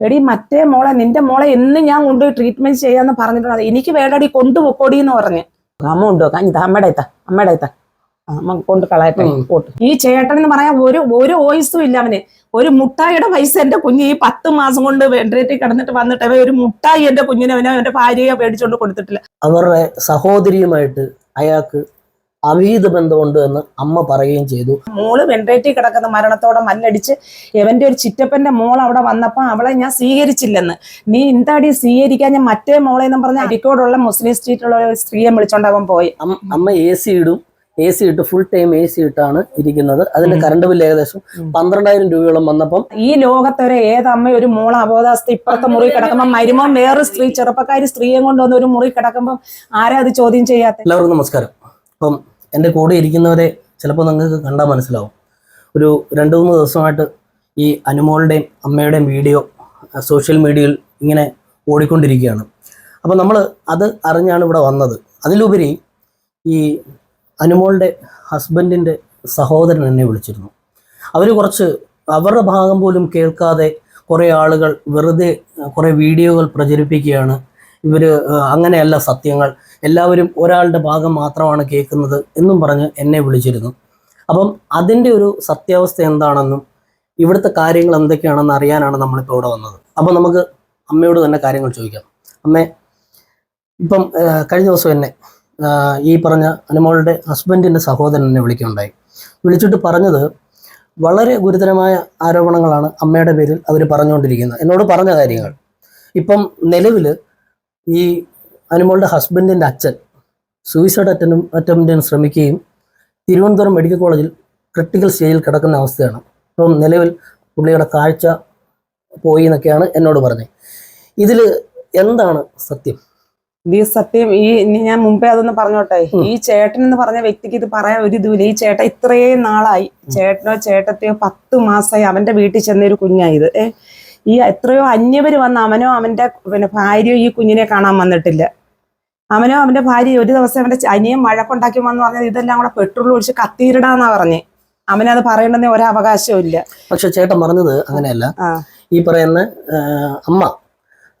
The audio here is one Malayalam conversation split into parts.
എടി മറ്റേ മോളെ നിന്റെ മോളെ എന്ന് ഞാൻ കൊണ്ടുപോയി ട്രീറ്റ്മെന്റ് ചെയ്യാന്ന് പറഞ്ഞിട്ടുണ്ട്. എനിക്ക് വേണ്ടടി കൊണ്ടുപോക്കോടി എന്ന് പറഞ്ഞ്. അമ്മ കൊണ്ടുപോക്കാം ഇത് അമ്മയുടെ എത്താ അമ്മയുടെ എത്താ അമ്മ കൊണ്ട് കളയട്ടെ ഈ ചേട്ടൻ എന്ന് പറയാൻ ഒരു ഒരു വോയിസും ഇല്ല അവന്. ഒരു മുട്ടായിയുടെ പൈസ എന്റെ കുഞ്ഞ് ഈ പത്ത് മാസം കൊണ്ട് വെന്റിലേറ്ററിൽ കിടന്നിട്ട് വന്നിട്ട് ഒരു മുട്ടായി എന്റെ കുഞ്ഞിനെ അവനെ അവന്റെ ഭാര്യയെ മേടിച്ചോണ്ട് കൊടുത്തിട്ടില്ല. അവരുടെ സഹോദരിയുമായിട്ട് അയാൾക്ക് അവീത ബന്ധമുണ്ട് എന്ന് അമ്മ പറയുകയും ചെയ്തു. മോൾ വെന്റിലേറ്ററിൽ കിടക്കുന്ന മരണത്തോടെ മല്ലടിച്ച് എവന്റെ ഒരു ചിറ്റപ്പന്റെ മോൾ അവിടെ വന്നപ്പോ അവളെ ഞാൻ സ്വീകരിച്ചില്ലെന്ന്. നീ എന്താടി സ്വീകരിക്കാൻ? ഞാൻ മറ്റേ മോളെ എന്നും പറഞ്ഞ അരിക്കോടുള്ള മുസ്ലിം സ്ട്രീറ്റിലുള്ള ഒരു സ്ത്രീയെ വിളിച്ചോണ്ട് അവൻ പോയി. അമ്മ എ സി ഇടും. എ സി ഇട്ട് ഫുൾ ടൈം എ സി ഇട്ടാണ് ഇരിക്കുന്നത്. അതിന്റെ കറണ്ട് ബില്ല് ഏകദേശം പന്ത്രണ്ടായിരം രൂപയോളം വന്നപ്പം ഈ ലോകത്തൊരു ഏതമ്മ ഒരു മോള അബോധാവസ്ഥ ഇപ്പുറത്തെ മുറി കിടക്കുമ്പോൾ മരുമോൻ വേറെ സ്ത്രീ ചെറുപ്പക്കാരി സ്ത്രീയെ കൊണ്ടുവന്ന് ഒരു മുറി കിടക്കുമ്പോൾ ആരാ അത് ചോദ്യം ചെയ്യാത്ത? എല്ലാവർക്കും നമസ്കാരം. അപ്പം എന്റെ കൂടെ ഇരിക്കുന്നവരെ ചിലപ്പോൾ നിങ്ങൾക്ക് കണ്ടാൽ മനസ്സിലാവും. ഒരു രണ്ട് മൂന്ന് ദിവസമായിട്ട് ഈ അനുമോളുടെയും അമ്മയുടെയും വീഡിയോ സോഷ്യൽ മീഡിയയിൽ ഇങ്ങനെ ഓടിക്കൊണ്ടിരിക്കുകയാണ്. അപ്പോൾ നമ്മൾ അത് അറിഞ്ഞാണ് ഇവിടെ വന്നത്. അതിലുപരി ഈ അനുമോളുടെ ഹസ്ബൻഡിന്റെ സഹോദരൻ എന്നെ വിളിച്ചിരുന്നു. അവർ കുറച്ച് അവരുടെ ഭാഗം പോലും കേൾക്കാതെ കുറേ ആളുകൾ വെറുതെ കുറേ വീഡിയോകൾ പ്രചരിപ്പിക്കുകയാണ്. ഇവർ അങ്ങനെയല്ല സത്യങ്ങൾ. എല്ലാവരും ഒരാളുടെ ഭാഗം മാത്രമാണ് കേൾക്കുന്നത് എന്നും പറഞ്ഞ് എന്നെ വിളിച്ചിരുന്നു. അപ്പം അതിന്റെ ഒരു സത്യാവസ്ഥ എന്താണെന്നും ഇവിടുത്തെ കാര്യങ്ങൾ എന്തൊക്കെയാണെന്ന് അറിയാനാണ് നമ്മളിപ്പോൾ ഇവിടെ വന്നത്. അപ്പം നമുക്ക് അമ്മയോട് തന്നെ കാര്യങ്ങൾ ചോദിക്കാം. അമ്മേ ഇപ്പം കഴിഞ്ഞ ദിവസം എന്നെ ഈ പറഞ്ഞ അനുമോളുടെ ഹസ്ബൻഡിന്റെ സഹോദരൻ എന്നെ വിളിക്കുകയുണ്ടായി. വിളിച്ചിട്ട് പറഞ്ഞത് വളരെ ഗുരുതരമായ ആരോപണങ്ങളാണ് അമ്മയുടെ പേരിൽ അവർ പറഞ്ഞുകൊണ്ടിരിക്കുന്നത്. എന്നോട് പറഞ്ഞ കാര്യങ്ങൾ. ഇപ്പം നിലവിൽ ഈ അനുമോളുടെ ഹസ്ബൻഡിന്റെ അച്ഛൻ സൂയിസൈഡ് അറ്റം അറ്റംപ്റ്റിന് ശ്രമിക്കുകയും തിരുവനന്തപുരം മെഡിക്കൽ കോളേജിൽ ക്രിട്ടിക്കൽ സ്റ്റേജിൽ കിടക്കുന്ന അവസ്ഥയാണ്. അപ്പം നിലവിൽ പുള്ളിയുടെ കാഴ്ച പോയി എന്നൊക്കെയാണ് എന്നോട് പറഞ്ഞത്. ഇതിൽ എന്താണ് സത്യം? ഈ സത്യം. ഈ ഇനി ഞാൻ മുമ്പേ അതൊന്ന് പറഞ്ഞോട്ടെ. ഈ ചേട്ടൻ എന്ന് പറഞ്ഞ വ്യക്തിക്ക് ഇത് പറയാൻ ഒരു ഇതുമില്ല. ഈ ചേട്ടൻ ഇത്രയും നാളായി. ചേട്ടനോ ചേട്ടത്തെയോ പത്ത് മാസമായി അവന്റെ വീട്ടിൽ ചെന്ന ഒരു കുഞ്ഞായത് ഏ? ഈ എത്രയോ അന്യവര് വന്ന് അവനോ അവന്റെ പിന്നെ ഭാര്യയോ ഈ കുഞ്ഞിനെ കാണാൻ വന്നിട്ടില്ല. അവനോ അവന്റെ ഭാര്യ ഒരു ദിവസം അവന്റെ അനിയൻ മഴക്കുണ്ടാക്കി വന്ന് പറഞ്ഞത് ഇതെല്ലാം കൂടെ പെട്രോൾ ഒഴിച്ച് കത്തിയിടാന്നാ പറഞ്ഞേ. അവനത് പറയണമെന്ന് ഒരവകാശവും ഇല്ല. പക്ഷെ ചേട്ടൻ പറഞ്ഞത് അങ്ങനെയല്ല. ഈ പറയുന്ന അമ്മ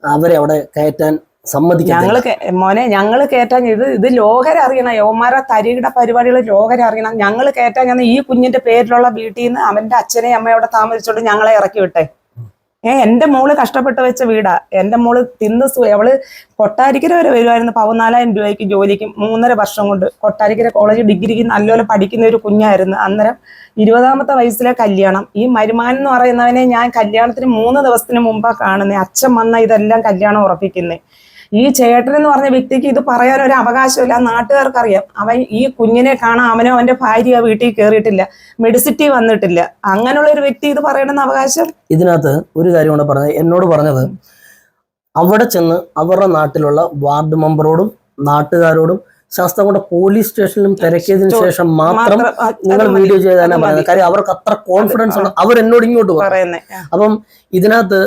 അവരെ അവിടെ കയറ്റാൻ സമ്മതിക്കും ഞങ്ങൾ മോനെ ഞങ്ങൾ കയറ്റാൻ ഇത് ഇത് ലോകരറിയണം യവന്മാരെ തരികിട പരിപാടികൾ ലോകരറിയണം ഞങ്ങൾ കയറ്റാൻ ഞാൻ ഈ കുഞ്ഞിന്റെ പേരിലുള്ള വീട്ടിൽ നിന്ന് അവന്റെ അച്ഛനെയും അമ്മയോടെ താമസിച്ചോണ്ട് ഞങ്ങളെ ഇറക്കി വിട്ടെ. ഏ എന്റെ മോൾ കഷ്ടപ്പെട്ട് വെച്ച വീടാ. എന്റെ മോൾ തിന്ന് അവൾ കൊട്ടാരിക്കര വരെ വരുമായിരുന്നു പതിനാലായിരം രൂപയ്ക്ക് ജോലിക്ക് മൂന്നര വർഷം കൊണ്ട്. കൊട്ടാരിക്കര കോളേജ് ഡിഗ്രിക്ക് നല്ലപോലെ പഠിക്കുന്ന ഒരു കുഞ്ഞായിരുന്നു. അന്നേരം ഇരുപതാമത്തെ വയസ്സിലെ കല്യാണം. ഈ മരുമാൻ എന്ന് പറയുന്നവനെ ഞാൻ കല്യാണത്തിന് മൂന്ന് ദിവസത്തിന് മുമ്പാ കാണുന്നത് അച്ഛൻ വന്ന ഇതെല്ലാം കല്യാണം ഉറപ്പിക്കുന്നേ. ഈ ചേട്ടൻ എന്ന് പറഞ്ഞ വ്യക്തിക്ക് ഇത് പറയാൻ ഒരു അവകാശമില്ല. നാട്ടുകാർക്കറിയാം. അവൻ ഈ കുഞ്ഞിനെ കാണാൻ അവനോ അവന്റെ ഭാര്യ വീട്ടിൽ കയറിയിട്ടില്ല മെഡിസിറ്റി വന്നിട്ടില്ല. അങ്ങനെയുള്ള ഒരു വ്യക്തി ഇത് പറയണമെന്ന് അവകാശം? ഇതിനകത്ത് ഒരു കാര്യം കൂടെ പറഞ്ഞത് എന്നോട് പറഞ്ഞത് അവിടെ ചെന്ന് അവരുടെ നാട്ടിലുള്ള വാർഡ് മെമ്പറോടും നാട്ടുകാരോടും ശാസ്താംകോട്ട പോലീസ് സ്റ്റേഷനിലും തിരക്കിയതിനു ശേഷം മാത്രം നിങ്ങൾ വീഡിയോ ചെയ്താനാ പറയുന്നത്. കാര്യം അവർക്ക് അത്ര കോൺഫിഡൻസ് ഉണ്ട്. അവർ എന്നോട് ഇങ്ങോട്ട് പറയുന്നത് പറയുന്നേ. അപ്പം ഇതിനകത്ത്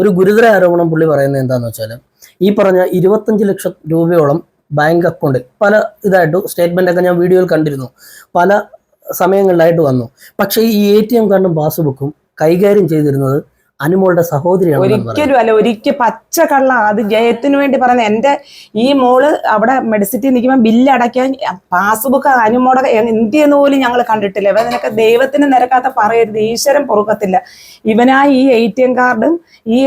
ഒരു ഗുരുതര ആരോപണം പുള്ളി പറയുന്നത് എന്താന്ന് വെച്ചാൽ ഈ പറഞ്ഞ ഇരുപത്തഞ്ച് ലക്ഷം രൂപയോളം ബാങ്ക് അക്കൗണ്ട് പല ഇതായിട്ട് സ്റ്റേറ്റ്മെന്റ് ഒക്കെ ഞാൻ വീഡിയോയിൽ കണ്ടിരുന്നു. പല സമയങ്ങളിലായിട്ട് വന്നു. പക്ഷേ ഈ എ ടി എം കാർഡും പാസ്ബുക്കും കൈകാര്യം ചെയ്തിരുന്നത് അനുമോളുടെ സഹോദരിയാണ് ഒരിക്കലും അല്ല ഒരിക്കൽ പച്ച കള്ള അത് ജയത്തിന് വേണ്ടി പറഞ്ഞ എന്റെ ഈ മോൾ അവിടെ മെഡിസിറ്റി നിൽക്കുമ്പോൾ ബില്ല് അടയ്ക്കാൻ പാസ്ബുക്ക് അനുമോടെ എന്ത് ചെയ്യുന്ന പോലും ഞങ്ങൾ കണ്ടിട്ടില്ല. ഇവ നിനക്ക് ദൈവത്തിന് നിരക്കാത്ത പറയരുത് ഈശ്വരൻ പൊറുക്കത്തില്ല. ഇവനായി ഈ എ ടി എം കാർഡും ഈ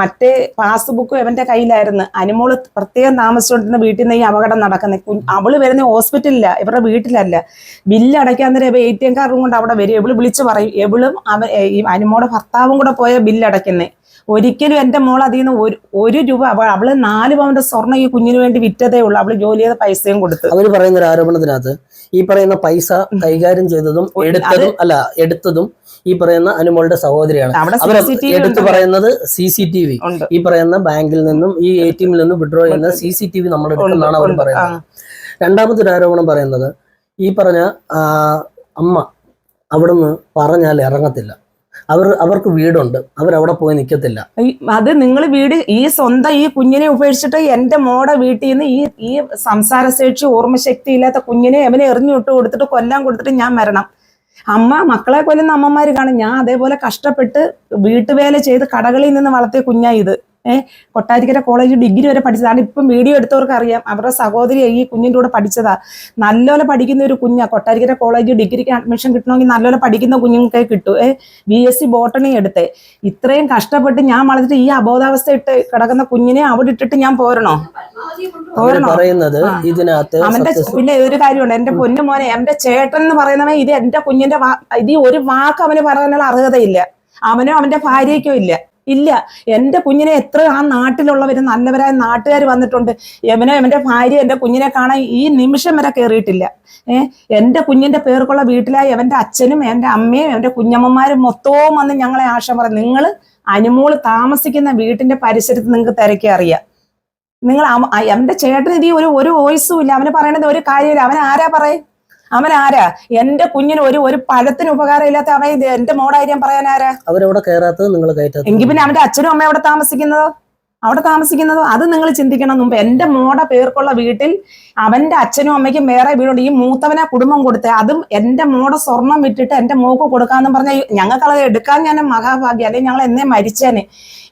മറ്റേ പാസ്ബുക്കും ഇവന്റെ കയ്യിലായിരുന്നു. അനുമോൾ പ്രത്യേകം താമസിച്ചുകൊണ്ടിരുന്ന വീട്ടിൽ നിന്ന് ഈ അപകടം നടക്കുന്നത് അവൾ വരുന്ന ഹോസ്പിറ്റലില്ല ഇവരുടെ വീട്ടിലല്ല. ബില്ല് അടയ്ക്കാൻ നേരം എ ടി എം കാർഡും കൊണ്ട് അവിടെ വരും. എവൾ വിളിച്ച് പറയും. എവളും അവ അനുമോടെ ഭർത്താവും കൂടെ പോയ ബില്ല് അടയ്ക്കുന്നത് ഒരിക്കലും എന്റെ മോൾ അതിൽ നിന്ന് ഒരു ഒരു രൂപ അവൾ അവൾ നാല് പവന്റെ സ്വർണം ഈ കുഞ്ഞിന് വേണ്ടി വിറ്റതേ ഉള്ളൂ. അവൾ ജോലി ചെയ്ത പൈസയും കൊടുത്തു. അവർ പറയുന്ന ഒരു ആരോപണത്തിനകത്ത് ഈ പറയുന്ന പൈസ കൈകാര്യം ചെയ്തതും എടുത്തതും അല്ല എടുത്തതും ഈ പറയുന്ന അനുമോളുടെ സഹോദരിയാണ്. അവർ എടുത്തു പറയുന്നത് സി സി ടി വി ഈ പറയുന്ന ബാങ്കിൽ നിന്നും ഈ എ ടി എമ്മിൽ നിന്നും വിഡ്രോ ചെയ്യുന്ന സി സി ടി വി നമ്മുടെ എന്നാണ് അവർ പറയുന്നത്. രണ്ടാമത്തെ ഒരു ആരോപണം പറയുന്നത് ഈ പറഞ്ഞ അമ്മ അവിടുന്ന് പറഞ്ഞാൽ ഇറങ്ങത്തില്ല. അവർ അവർക്ക് വീടുണ്ട്. അവിടെ പോയി നിൽക്കത്തില്ല അത് നിങ്ങൾ വീട് ഈ സ്വന്തം ഈ കുഞ്ഞിനെ ഉപേക്ഷിച്ചിട്ട് എന്റെ മോടെ വീട്ടിൽ നിന്ന് ഈ ഈ സംസാരശേഷി ഓർമ്മശക്തി ഇല്ലാത്ത കുഞ്ഞിനെ അവനെ എറിഞ്ഞു വിട്ട് കൊടുത്തിട്ട് കൊല്ലാൻ കൊടുത്തിട്ട് ഞാൻ മരണം. അമ്മ മക്കളെ കൊല്ലുന്ന അമ്മമാര് കാണും. ഞാൻ അതേപോലെ കഷ്ടപ്പെട്ട് വീട്ടുവേല ചെയ്ത് കടകളിൽ നിന്ന് വളർത്തിയ കുഞ്ഞാ ഇത്. ഏഹ് കൊട്ടാരിക്കര കോളേജ് ഡിഗ്രി വരെ പഠിച്ചതാണ്. ഇപ്പം വീഡിയോ എടുത്തവർക്ക് അറിയാം. അവരുടെ സഹോദരി ഈ കുഞ്ഞിന്റെ കൂടെ പഠിച്ചതാ. നല്ലപോലെ പഠിക്കുന്ന ഒരു കുഞ്ഞാ. കൊട്ടാരിക്കര കോളേജ് ഡിഗ്രിക്ക് അഡ്മിഷൻ കിട്ടണമെങ്കിൽ നല്ലപോലെ പഠിക്കുന്ന കുഞ്ഞുങ്ങൾക്ക് കിട്ടും. ഏഹ് ബി എസ് സി ബോട്ടണി എടുത്തേ. ഇത്രയും കഷ്ടപ്പെട്ട് ഞാൻ വളർത്തിട്ട് ഈ അബോധാവസ്ഥ ഇട്ട് കിടക്കുന്ന കുഞ്ഞിനെ അവിടെ ഇട്ടിട്ട് ഞാൻ പോരണോ? പറയുന്നത് ഇതിനകത്ത് അവന്റെ പിന്നെ ഒരു കാര്യമുണ്ട്. എന്റെ പൊന്നു മോനെ എന്റെ ചേട്ടൻ എന്ന് പറയുന്നവൻ ഇത് എന്റെ കുഞ്ഞിന്റെ ഇത് ഒരു വാക്ക് അവന് പറയാനുള്ള അർഹതയില്ല. അവനോ അവന്റെ ഭാര്യയ്ക്കോ ഇല്ല. ഇല്ല. എന്റെ കുഞ്ഞിനെ എത്ര ആ നാട്ടിലുള്ളവർ നല്ലവരായ നാട്ടുകാർ വന്നിട്ടുണ്ട്. എവനോ എവന്റെ ഭാര്യ എന്റെ കുഞ്ഞിനെ കാണാൻ ഈ നിമിഷം വരെ കയറിയിട്ടില്ല ഏഹ് എന്റെ കുഞ്ഞിന്റെ പേർക്കുള്ള വീട്ടിലായി എവന്റെ അച്ഛനും എന്റെ അമ്മയും എന്റെ കുഞ്ഞമ്മമാരും മൊത്തവും വന്ന് ഞങ്ങളെ ആശം പറയും നിങ്ങൾ അനുമോൾ താമസിക്കുന്ന വീട്ടിന്റെ പരിസരത്ത് നിങ്ങൾക്ക് തിരക്കി അറിയാം. നിങ്ങൾ എന്റെ ഇതി ഒരു ഒരു വോയിസും ഇല്ല. അവന് പറയണത് ഒരു കാര്യമില്ല. അവൻ ആരാ പറയേ? അവൻ ആരാ എന്റെ കുഞ്ഞിന് ഒരു ഒരു പഴത്തിന് ഉപകാരം ഇല്ലാത്ത അവൻ ഇത് എന്റെ ഞാൻ പറയാൻ ആരാ? അവരവിടെ കയറാത്തത് നിങ്ങൾ കയറ്റാ എങ്കിൽ പിന്നെ അവന്റെ അച്ഛനും അമ്മയും അവിടെ താമസിക്കുന്നതോ? അവിടെ താമസിക്കുന്നതോ? അത് നിങ്ങൾ ചിന്തിക്കണം. മുമ്പ് എന്റെ മോടെ പേർക്കുള്ള വീട്ടിൽ അവന്റെ അച്ഛനും അമ്മയ്ക്കും വേറെ വീടുണ്ട്. ഈ മൂത്തവനെ കുടുംബം കൊടുത്തേ അതും എന്റെ മോടെ സ്വർണം വിട്ടിട്ട് എന്റെ മോക്ക് കൊടുക്കാന്ന് പറഞ്ഞ ഞങ്ങൾക്കത് എടുക്കാൻ ഞാൻ മഹാഭാഗ്യം. അല്ലെങ്കിൽ ഞങ്ങൾ എന്നെ മരിച്ചേനെ.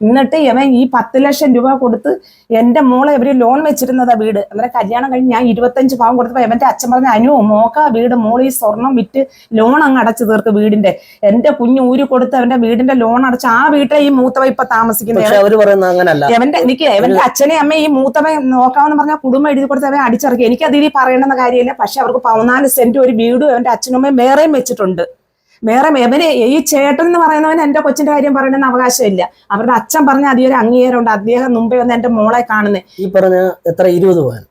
എന്നിട്ട് ഇവൻ ഈ പത്ത് ലക്ഷം രൂപ കൊടുത്ത് എന്റെ മോളെ ഇവർ ലോൺ വെച്ചിരുന്നതാ വീട്. അന്നേരം കല്യാണം കഴിഞ്ഞ് ഞാൻ ഇരുപത്തഞ്ച് പാവം കൊടുത്തപ്പോ എവന്റെ അച്ഛൻ പറഞ്ഞ അനു മോക്ക വീട് മോൾ ഈ സ്വർണം വിറ്റ് ലോൺ അങ്ങ് അടച്ചു തീർക്ക് വീടിന്റെ എന്റെ കുഞ്ഞു ഊരി കൊടുത്ത് അവന്റെ വീടിന്റെ ലോൺ അടച്ച് ആ വീട്ടിലെ ഈ മൂത്തവ ഇപ്പൊ താമസിക്കുന്നത് അവർ പറയുന്നത് അങ്ങനല്ല. എവന്റെ എനിക്ക് എവന്റെ അച്ഛനെ അമ്മ ഈ മൂത്തവ നോക്കാമെന്ന് പറഞ്ഞ കുടുംബം എഴുതി കൊടുത്ത് അവൻ അടിച്ചിറക്കി എനിക്ക് അതിൽ പറയണമെന്ന കാര്യമില്ല. പക്ഷെ അവർക്ക് പതിനാല് സെന്റ് ഒരു വീടും അവന്റെ അച്ഛനമ്മയും വേറെയും വെച്ചിട്ടുണ്ട്. വേറെ എവന് ഈ ചേട്ടൻ എന്ന് പറയുന്നവൻ എന്റെ കൊച്ചിന്റെ കാര്യം പറയണമെന്ന് അവകാശമില്ല. അവരുടെ അച്ഛൻ പറഞ്ഞ അതിയൊരു അംഗീകാരമുണ്ട്. അദ്ദേഹം മുമ്പേ വന്ന് എന്റെ മോളെ കാണുന്നേ. ഈ പറഞ്ഞ എത്ര? ഇരുപത് പവൻ.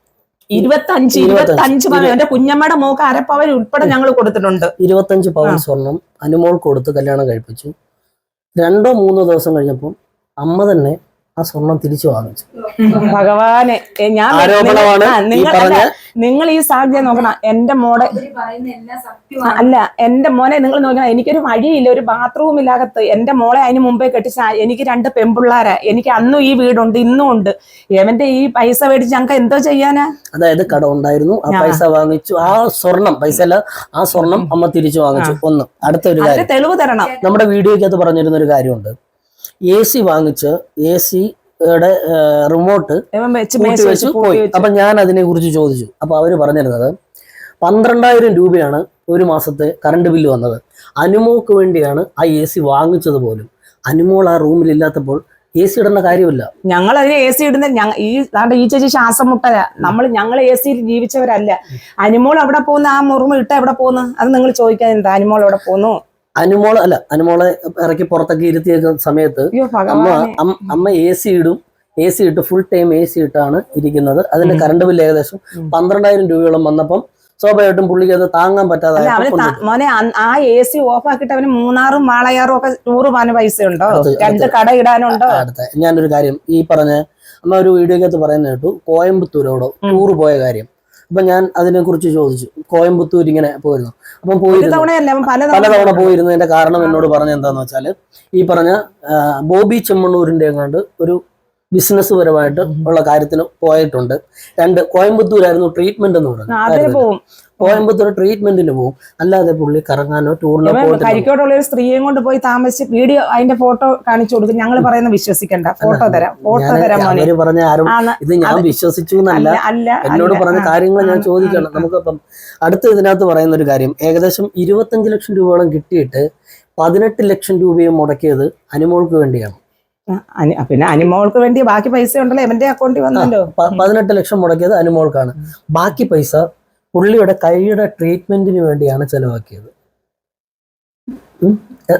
ഇരുപത്തഞ്ച് ഇരുപത്തഞ്ച്. പവൻ. എന്റെ കുഞ്ഞമ്മയുടെ മോക്ക് അരപ്പവൻ ഉൾപ്പെടെ ഞങ്ങൾ കൊടുത്തിട്ടുണ്ട്. ഇരുപത്തഞ്ച് പവൻ സ്വർണം അനുമോൾ കൊടുത്ത് കല്യാണം കഴിപ്പിച്ചു. രണ്ടോ മൂന്നോ ദിവസം കഴിഞ്ഞപ്പോൾ അമ്മ തന്നെ ആ സ്വർണം തിരിച്ചു വാങ്ങിച്ചു. ഭഗവാനെ ഞാൻ നിങ്ങൾ പറഞ്ഞ നിങ്ങൾ ഈ സാഹചര്യം നോക്കണം. എന്റെ മോടെ അവർ എല്ലാം സത്യമാണ്. അല്ല എന്റെ മോനെ നിങ്ങൾ നോക്കണം. എനിക്കൊരു വഴിയില്ല ഒരു ബാത്റൂം ഇല്ലാകത്ത്. എന്റെ മോളെ അതിന് മുമ്പേ കെട്ടിച്ച എനിക്ക് രണ്ട് പെമ്പിള്ളാരാ എനിക്ക് അന്നും ഈ വീടുണ്ട് ഇന്നും ഉണ്ട്. എവന്റെ ഈ പൈസ മേടിച്ച് ഞങ്ങൾക്ക് എന്തോ ചെയ്യാനാ? അതായത് കട ഉണ്ടായിരുന്നു. ആ. പൈസ വാങ്ങിച്ചു. ആ സ്വർണം പൈസ അല്ല ആ സ്വർണം അമ്മ തിരിച്ചു വാങ്ങിച്ചു. ഒന്ന് അടുത്ത ഒരു അതിന് തെളിവ് തരണം. നമ്മുടെ വീഡിയോയ്ക്കകത്ത് പറഞ്ഞിരുന്ന ഒരു കാര്യമുണ്ട്. എ സി വാങ്ങിച്ച് എ സിയുടെ റിമോട്ട് വെച്ച് കൂട്ടി പോയി. അപ്പൊ ഞാൻ അതിനെ കുറിച്ച് ചോദിച്ചു. അപ്പൊ അവർ പറഞ്ഞിരുന്നത് പന്ത്രണ്ടായിരം രൂപയാണ് ഒരു മാസത്തെ കറണ്ട് ബില്ല് വന്നത്. അനുമോക്ക് വേണ്ടിയാണ് ആ എ സി വാങ്ങിച്ചത് പോലും. അനുമോൾ ആ റൂമിൽ ഇല്ലാത്തപ്പോൾ എ സി ഇടേണ്ട കാര്യമില്ല. ഞങ്ങൾ അതിന് എ സി ഇടുന്ന ഈ ഈ ചേച്ചി ശ്വാസം മുട്ടല നമ്മൾ ഞങ്ങൾ എ സിയിൽ ജീവിച്ചവരല്ല. അനുമോൾ അവിടെ പോകുന്ന? ആ മുറിമ ഇട്ട എവിടെ പോകുന്നു? അത് നിങ്ങൾ ചോദിക്കാൻ എന്താ? അനുമോൾ എവിടെ പോകുന്നു? അനുമോൾ അല്ല അനുമോളെ ഇറക്കി പുറത്തൊക്കെ ഇരുത്തിയേക്കുന്ന സമയത്ത് അമ്മ അമ്മ എ സി ഇടും. എ സി ഇട്ട് ഫുൾ ടൈം എ സി ഇട്ടാണ് ഇരിക്കുന്നത്. അതിന്റെ. കറണ്ട് ബില്ല് ഏകദേശം. പന്ത്രണ്ടായിരം രൂപയോളം വന്നപ്പം സ്വാഭാവികമായിട്ടും പുള്ളിക്ക് അത് താങ്ങാൻ പറ്റാതെ മോനെ ആ എ സി ഓഫ് ആക്കിയിട്ട് അവന് മൂന്നാറും വാളയാറും ഒക്കെ നൂറ് പാന പൈസ ഉണ്ടോ? രണ്ട് കട ഇടാനുണ്ടോ? അടുത്ത. ഞാനൊരു കാര്യം ഈ പറഞ്ഞ അമ്മ ഒരു വീഡിയോക്കകത്ത് പറയുന്ന കേട്ടു കോയമ്പത്തൂരോടോ. ടൂർ പോയ കാര്യം. അപ്പൊ ഞാൻ അതിനെ കുറിച്ച് ചോദിച്ചു. കോയമ്പത്തൂർ ഇങ്ങനെ പോയിരുന്നു. അപ്പം പോയിരുന്നു. പലതവണ പോയിരുന്നതിന്റെ കാരണം എന്നോട് പറഞ്ഞ എന്താന്ന് വെച്ചാൽ ഈ പറഞ്ഞ ബോബി ചെമ്മണ്ണൂരിന്റെ എങ്ങാണ്ട് ഒരു ബിസിനസ് പരമായിട്ട് ഉള്ള കാര്യത്തിന് പോയിട്ടുണ്ട്. രണ്ട് കോയമ്പത്തൂരായിരുന്നു ട്രീറ്റ്മെന്റ് എന്ന് പറഞ്ഞത് പറയുന്നത് കോയമ്പത്തൂർ ട്രീറ്റ്മെന്റിന് പോകും അല്ലാതെ പുള്ളി കറങ്ങാനോ ടൂറിനോ ഇവൻ പോയിട്ടില്ല. കരിക്കോടുള്ള ഒരു സ്ത്രീയെയും കൊണ്ട് പോയി താമസിച്ച് വീഡിയോ അതിന്റെ ഫോട്ടോ കാണിച്ചു കൊടുക്കും ഞങ്ങൾ പറയുന്ന വിശ്വസിക്കണ്ട. ഫോട്ടോ തരാം ഫോട്ടോ തരാം അവർ പറഞ്ഞ ആരും ഇത് ഞാൻ വിശ്വസിച്ചു എന്നല്ല. എന്നോട് പറഞ്ഞ കാര്യങ്ങൾ ഞാൻ ചോദിക്കണം. നമുക്കപ്പം അടുത്ത ഇതിനകത്ത് പറയുന്ന ഒരു കാര്യം. ഏകദേശം ഇരുപത്തഞ്ച് ലക്ഷം രൂപയോളം കിട്ടിയിട്ട് പതിനെട്ട് ലക്ഷം രൂപയും മുടക്കിയത് അനുമോൾക്ക് വേണ്ടിയാണ്. പിന്നെ അനുമോൾക്ക് വേണ്ടി ബാക്കി പൈസ ഉണ്ടല്ലോ എവന്റെ അക്കൗണ്ടിൽ വന്നല്ലോ. പതിനെട്ട് ലക്ഷം മുടക്കിയത് അനുമോൾക്കാണ്. ബാക്കി പൈസ പുള്ളിയുടെ കൈയുടെ ട്രീറ്റ്മെന്റിന് വേണ്ടിയാണ് ചെലവാക്കിയത്.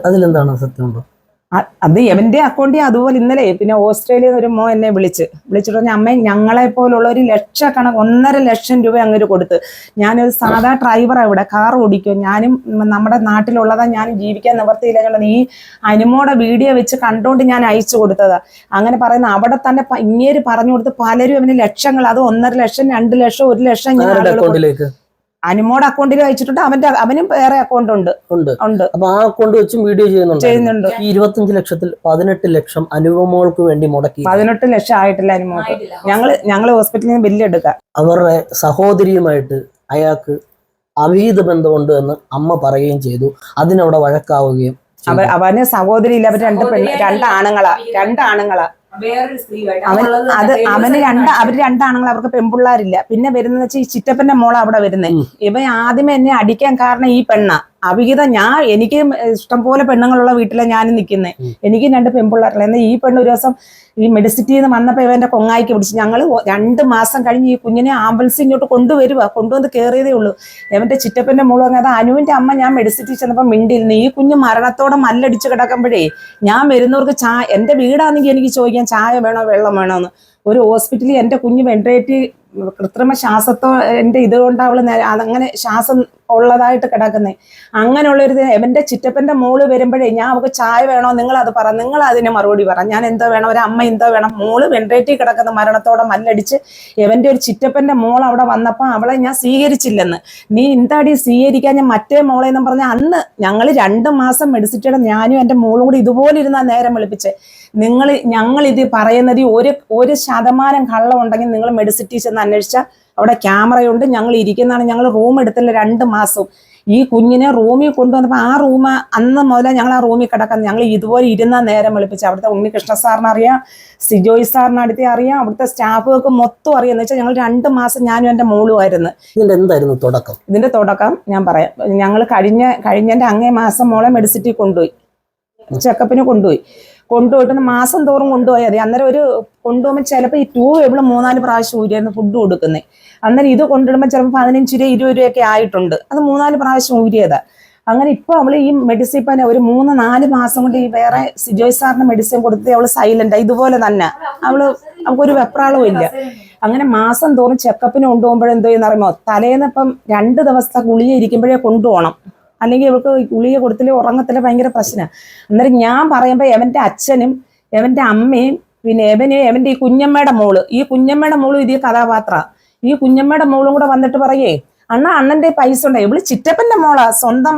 അതിലെന്താണ് സത്യമുണ്ടോ അത് എവന്റെ അക്കൗണ്ടിൽ അതുപോലെ ഇന്നലെ പിന്നെ ഓസ്ട്രേലിയയിൽ നിന്ന് ഒരു മോ എന്നെ വിളിച്ച്. വിളിച്ചിട്ട് പറഞ്ഞ അമ്മ ഞങ്ങളെ പോലുള്ള ഒരു ലക്ഷക്കണക്ക് ഒന്നര ലക്ഷം രൂപ അങ്ങോട്ട് കൊടുത്ത്. ഞാനൊരു സാധാ ഡ്രൈവറാണ് ഇവിടെ കാർ ഓടിക്കും ഞാനും നമ്മുടെ നാട്ടിലുള്ളതാ ഞാനും ജീവിക്കാൻ നിവർത്തിയില്ല. ഞങ്ങൾ ഈ അനുമോടെ വീഡിയോ വെച്ച് കണ്ടോണ്ട് ഞാൻ അയച്ചു കൊടുത്തതാ. അങ്ങനെ പറയുന്ന അവിടെ തന്നെ ഇങ്ങേര് പറഞ്ഞു കൊടുത്ത് പലരും അവന് ലക്ഷങ്ങൾ അത് ഒന്നര ലക്ഷം രണ്ട് ലക്ഷം ഒരു ലക്ഷം ഇങ്ങനെ അനുമോടെ അക്കൗണ്ടിൽ അയച്ചിട്ടുണ്ട്. അവന്റെ അവനും വേറെ അക്കൗണ്ട് ഉണ്ട്. ഉണ്ട്. ഉണ്ട്. അപ്പൊ ആ അക്കൗണ്ട് വെച്ചും വീഡിയോ ചെയ്യുന്നുണ്ട്. ചെയ്യുന്നുണ്ട്. ഈ ഇരുപത്തഞ്ച് ലക്ഷത്തിൽ പതിനെട്ട് ലക്ഷം അനുപമോൾക്ക് വേണ്ടി മുടക്കി. പതിനെട്ട് ലക്ഷം ആയിട്ടില്ല അനുമോക്ക്. ആയിട്ടില്ല. ഞങ്ങൾ ഞങ്ങൾ ഹോസ്പിറ്റലിൽ നിന്ന് ബില്ല് എടുക്കാം. അവരുടെ സഹോദരിയുമായിട്ട് അയാൾക്ക് അവിഹിത ബന്ധമുണ്ട് എന്ന് അമ്മ പറയുകയും ചെയ്തു. അതിനവിടെ വഴക്കാവുകയും അവന് സഹോദരി ഇല്ല അവർ രണ്ട് പെണ്ണ് രണ്ടാണുങ്ങളാ രണ്ട് ആണുങ്ങളാ. വേറൊരു അവൻ അത് അവന് രണ്ട് അവർ രണ്ടാണെങ്കിൽ അവർക്ക് പെൺപിള്ളാരില്ല. പിന്നെ വരുന്ന വെച്ചാൽ ഈ ചിറ്റപ്പന്റെ മോളാ അവിടെ വരുന്നത് ഇവ ആദ്യമേ എന്നെ അടിക്കാൻ കാരണം ഈ പെണ്ണ. അവിഹിതം ഞാൻ എനിക്ക് ഇഷ്ടം ഇഷ്ടംപോലെ പെണ്ണുങ്ങളുള്ള വീട്ടിലാണ് ഞാൻ നിൽക്കുന്നത്. എനിക്ക് രണ്ട് പെൺപിള്ളേരല്ല എന്നാൽ ഈ പെണ്ണ് ഒരു ദിവസം ഈ മെഡിസിറ്റിയിൽ നിന്ന് വന്നപ്പോൾ ഇവന്റെ കൊങ്ങായിക്ക് പിടിച്ച് ഞങ്ങൾ രണ്ട് മാസം കഴിഞ്ഞ് ഈ കുഞ്ഞിനെ ആംബുലൻസ് ഇങ്ങോട്ട് കൊണ്ടുവരിക കൊണ്ടുവന്ന് കയറിയതേ ഉള്ളൂ. ഇവന്റെ ചിറ്റപ്പന്റെ മോൾ പറഞ്ഞത് അനുവിന്റെ അനുവിന്റെ അമ്മ ഞാൻ മെഡിസിറ്റി ചെന്നപ്പോൾ മിണ്ടിയിരുന്നു. ഈ കുഞ്ഞ് മരണത്തോടെ മല്ലടിച്ച് കിടക്കുമ്പോഴേ ഞാൻ വരുന്നവർക്ക് ചായ എന്റെ വീടാണെങ്കിൽ എനിക്ക് ചോദിക്കാൻ ചായ വേണോ വെള്ളം വേണോ എന്ന് ഒരു ഹോസ്പിറ്റലിൽ എന്റെ കുഞ്ഞ് വെന്റിലേറ്റ് കൃത്രിമ ശ്വാസത്തോ എന്റെ ഇതുകൊണ്ട് അവൾ അങ്ങനെ ശ്വാസം ഉള്ളതായിട്ട് കിടക്കുന്നേ. അങ്ങനെയുള്ളൊരു എന്റെ എവന്റെ ചിറ്റപ്പന്റെ മോൾ വരുമ്പോഴേ ഞാൻ അവൾക്ക് ചായ വേണോ? നിങ്ങൾ അത് പറ. നിങ്ങൾ അതിന് മറുപടി പറ. ഞാൻ എന്തോ വേണം? ഒരു അമ്മ എന്തോ വേണം? മോൾ വെന്റിലേറ്റിൽ കിടക്കുന്ന മരണത്തോടെ മല്ലടിച്ച് എവന്റെ ഒരു ചിറ്റപ്പന്റെ മോൾ അവിടെ വന്നപ്പോൾ അവളെ ഞാൻ സ്വീകരിച്ചില്ലെന്ന്. നീ എന്താടി സ്വീകരിക്കാൻ? ഞാൻ മറ്റേ മോളെ എന്നും പറഞ്ഞാൽ അന്ന് ഞങ്ങൾ രണ്ട് മാസം മെഡിസിറ്റിയുടെ ഞാനും എന്റെ മോളും കൂടി ഇതുപോലെ ഇരുന്നാ നേരം വെളുപ്പിച്ച്. നിങ്ങൾ ഞങ്ങൾ ഇത് പറയുന്നത് ഒരു ഒരു ശതമാനം കള്ളം ഉണ്ടെങ്കിൽ നിങ്ങൾ മെഡിസിറ്റി ചെന്ന് അന്വേഷിച്ചാൽ അവിടെ ക്യാമറയുണ്ട്. ഞങ്ങൾ ഇരിക്കുന്നതാണ്. ഞങ്ങൾ റൂം എടുത്തില്ല രണ്ട് മാസവും ഈ കുഞ്ഞിനെ റൂമിൽ കൊണ്ടുവന്നപ്പോൾ ആ റൂം അന്ന് മുതലേ ഞങ്ങൾ ആ റൂമിൽ കിടക്കുന്നത് ഞങ്ങൾ ഇതുപോലെ ഇരുന്ന നേരം വെളുപ്പിച്ച് അവിടുത്തെ ഉണ്ണികൃഷ്ണ സാറിന് അറിയാം. സിജോയ് സാറിന് അടുത്ത് അറിയാം. അവിടുത്തെ സ്റ്റാഫുകൾക്ക് മൊത്തം അറിയാം. എന്ന് വെച്ചാൽ ഞങ്ങൾ രണ്ട് മാസം ഞാനും എന്റെ മോളുമായിരുന്നു. ഇതിന്റെ എന്തായിരുന്നു തുടക്കം? ഇതിന്റെ തുടക്കം ഞാൻ പറയാം. ഞങ്ങൾ കഴിഞ്ഞ കഴിഞ്ഞ അങ്ങേ മാസം മോളെ മെഡിസിറ്റി കൊണ്ടുപോയി. ചെക്കപ്പിന് കൊണ്ടുപോയി. കൊണ്ടുപോയിട്ട് മാസം തോറും കൊണ്ടുപോയാൽ മതി. അന്നേരം ഒരു കൊണ്ടുപോകുമ്പോൾ ചിലപ്പോൾ ഈ ടൂ എവിടെ മൂന്നാൽ പ്രാവശ്യം ഊരിയായിരുന്നു ഫുഡ് കൊടുക്കുന്നത് അന്നേരം ഇത് കൊണ്ടുവിടുമ്പോൾ ചിലപ്പോൾ പതിനഞ്ച് രൂപ ഇരുപത് രൂപയൊക്കെ ആയിട്ടുണ്ട്. അത് മൂന്നാൽ പ്രാവശ്യം ഊരിയതാ. അങ്ങനെ ഇപ്പോൾ അവൾ ഈ മെഡിസിൻ ഇപ്പം ഒരു മൂന്ന് നാല് മാസം കൊണ്ട് ഈ വേറെ സിജോയ് സാറിന് മെഡിസിൻ കൊടുത്ത് അവൾ സൈലന്റ് ഇതുപോലെ തന്നെ. അവൾ അവൾക്കൊരു വെപ്രാളവും ഇല്ല. അങ്ങനെ മാസം തോറും ചെക്കപ്പിന് കൊണ്ടുപോകുമ്പോഴെന്തോ എന്ന് പറയുമ്പോൾ തലേന്ന് ഇപ്പം രണ്ട് ദിവസത്തെ ഗുളിക ഇരിക്കുമ്പോഴേ കൊണ്ടുപോകണം. അല്ലെങ്കിൽ ഇവൾക്ക് ഗുളിക കൊടുത്തില്ല ഉറങ്ങത്തില്ല ഭയങ്കര പ്രശ്നമാണ് അന്നേരം ഞാൻ പറയുമ്പോൾ എവന്റെ അച്ഛനും എവന്റെ അമ്മയും പിന്നെ എവന് എവന്റെ ഈ കുഞ്ഞമ്മയുടെ മോൾ ഈ കുഞ്ഞമ്മയുടെ മോളും ഇതേ കഥാപാത്ര. ഈ കുഞ്ഞമ്മയുടെ മോളും കൂടെ വന്നിട്ട് പറയേ അണ്ണ അണ്ണന്റെ പൈസ ഉണ്ടായി ഇവൾ ചിറ്റപ്പന്റെ മോളാ സ്വന്തം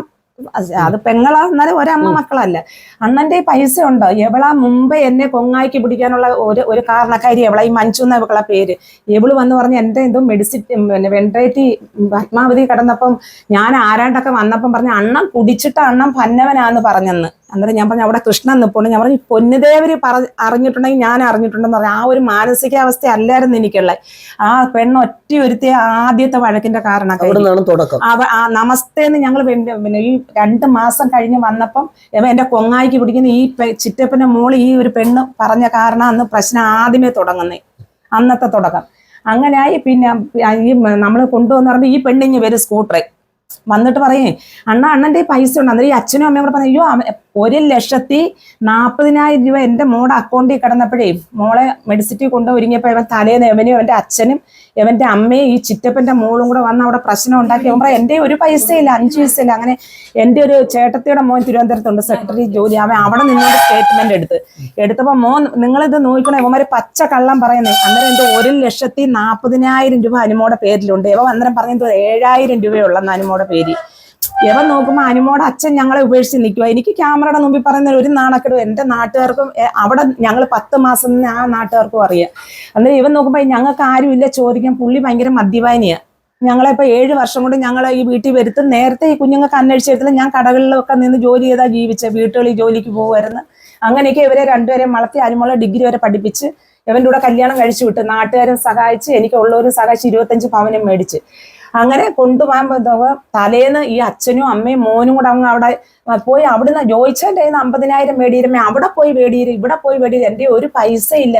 അത് അത് പെങ്ങളാ എന്നാലും ഒരമ്മ മക്കളല്ല. അണ്ണന്റെ പൈസ ഉണ്ടോ? എവളാ മുമ്പേ എന്നെ കൊങ്ങായിക്ക് പിടിക്കാനുള്ള ഒരു ഒരു കാരണക്കാരി എവളാ? ഈ മഞ്ചു എന്ന ഇവളെ പേര്. എവൾ വന്ന് പറഞ്ഞ് എന്റെ എന്തോ മെഡിസിൻ പിന്നെ വെൻട്രേറ്റി പത്മാവതി കിടന്നപ്പം ഞാൻ ആരാണ്ടൊക്കെ വന്നപ്പം പറഞ്ഞ അണ്ണം കുടിച്ചിട്ട് അണ്ണം പന്നവനാന്ന് പറഞ്ഞെന്ന്. അന്നേരം ഞാൻ പറഞ്ഞു അവിടെ കൃഷ്ണൻ നിൽപ്പുണ്ട് ഞാൻ പറഞ്ഞു പൊന്നുദേവര് പറ അറിഞ്ഞിട്ടുണ്ടെങ്കിൽ ഞാൻ അറിഞ്ഞിട്ടുണ്ടെന്ന് പറഞ്ഞു. ആ ഒരു മാനസികാവസ്ഥ അല്ലായിരുന്നു എനിക്കുള്ളത്. ആ പെണ്ണ് ഒറ്റ ഒരുത്തിയ ആദ്യത്തെ വഴക്കിന്റെ കാരണം തുടക്കം. നമസ്തേ എന്ന് ഞങ്ങൾ പിന്നെ ഈ രണ്ട് മാസം കഴിഞ്ഞ് വന്നപ്പം എന്റെ കൊങ്ങായിക്ക് പിടിക്കുന്ന ഈ ചിറ്റപ്പന്റെ മോൾ ഈ ഒരു പെണ്ണ് പറഞ്ഞ കാരണം അന്ന് പ്രശ്നം ആദ്യമേ തുടങ്ങുന്നേ. അന്നത്തെ തുടക്കം. അങ്ങനെയായി പിന്നെ ഈ നമ്മൾ കൊണ്ടുവന്ന് പറയുമ്പോൾ ഈ പെണ്ണിഞ്ഞ് വരും സ്കൂട്ടറെ വന്നിട്ട് പറയേ അണ്ണ അണ്ണന്റെ ഈ പൈസ ഉണ്ട്. അന്നേരം ഈ അച്ഛനും അമ്മയും കൂടെ പറഞ്ഞു അയ്യോ ഒരു ലക്ഷത്തി നാൽപ്പതിനായിരം രൂപ എന്റെ മോടെ അക്കൗണ്ടിൽ കിടന്നപ്പോഴേ മോളെ മെഡിസിറ്റി കൊണ്ട് ഒരുങ്ങിയപ്പോൾ ഇവൻ തലേന്ന് എവനും അവന്റെ അച്ഛനും എവന്റെ അമ്മയും ഈ ചിറ്റപ്പന്റെ മോളും കൂടെ വന്ന് അവിടെ പ്രശ്നം ഉണ്ടാക്കി. അവൻ പറയാം എന്റെ ഒരു പൈസയില്ല അഞ്ച് ഇല്ല അങ്ങനെ എന്റെ ഒരു ചേട്ടത്തിയുടെ മോൻ തിരുവനന്തപുരത്തുണ്ട് സെക്രട്ടറി ജോലി. അവൻ അവിടെ നിന്നോട് സ്റ്റേറ്റ്മെന്റ് എടുത്ത്. എടുത്തപ്പോൾ മോൻ നിങ്ങളിത് നോക്കണം ഇവന്മാർ പച്ച കള്ളം പറയുന്നത് അന്നേരം എന്റെ ഒരു ലക്ഷത്തി നാൽപ്പതിനായിരം രൂപ അനുമോടെ പേരിലുണ്ട്. ഇവ അന്നേരം പറഞ്ഞത് ഏഴായിരം രൂപയുള്ളെന്ന് അനുമോടെ പേര്. ഇവൻ നോക്കുമ്പോൾ അനുമോടെ അച്ഛൻ ഞങ്ങളെ ഉപേക്ഷിച്ച് നിൽക്കുക എനിക്ക് ക്യാമറയുടെ മുമ്പിൽ പറയുന്ന ഒരു നാണക്കെടും. എന്റെ നാട്ടുകാർക്കും അവിടെ ഞങ്ങൾ പത്ത് മാസം ആ നാട്ടുകാർക്കും അറിയാം. അന്നേരം ഇവൻ നോക്കുമ്പോൾ ഞങ്ങൾക്ക് ആരുമില്ല ചോദിക്കാൻ. പുള്ളി ഭയങ്കര മദ്യപാനിയാണ് ഞങ്ങളെ ഇപ്പൊ ഏഴ് വർഷം കൊണ്ട് ഞങ്ങളെ ഈ വീട്ടിൽ വരുത്തും. നേരത്തെ ഈ കുഞ്ഞുങ്ങൾക്ക് അന്വേഷിച്ചെടുത്തില്ല. ഞാൻ കടകളിലൊക്കെ നിന്ന് ജോലി ചെയ്താ ജീവിച്ച. വീട്ടുകളിൽ ജോലിക്ക് പോകുമായിരുന്നു. അങ്ങനെയൊക്കെ ഇവരെ രണ്ടുപേരെയും വളർത്തി അനുമോളെ ഡിഗ്രി വരെ പഠിപ്പിച്ച് ഇവന്റെ കൂടെ കല്യാണം കഴിച്ചു വിട്ട് നാട്ടുകാരും സഹായിച്ച് എനിക്ക് ഉള്ളവരും സഹായിച്ച് ഇരുപത്തഞ്ച് പവനും മേടിച്ച്. അങ്ങനെ കൊണ്ടുപോകാൻ തലേന്ന് ഈ അച്ഛനും അമ്മയും മോനും കൂടെ അങ്ങ് അവിടെ പോയി അവിടുന്ന് ജോയിച്ചന്റെ കയ്യിൽ നിന്ന് അമ്പതിനായിരം മേടിയിരുമേ അവിടെ പോയി മേടിയിരും ഇവിടെ പോയി മേടിയിരും എന്റെ ഒരു പൈസ ഇല്ല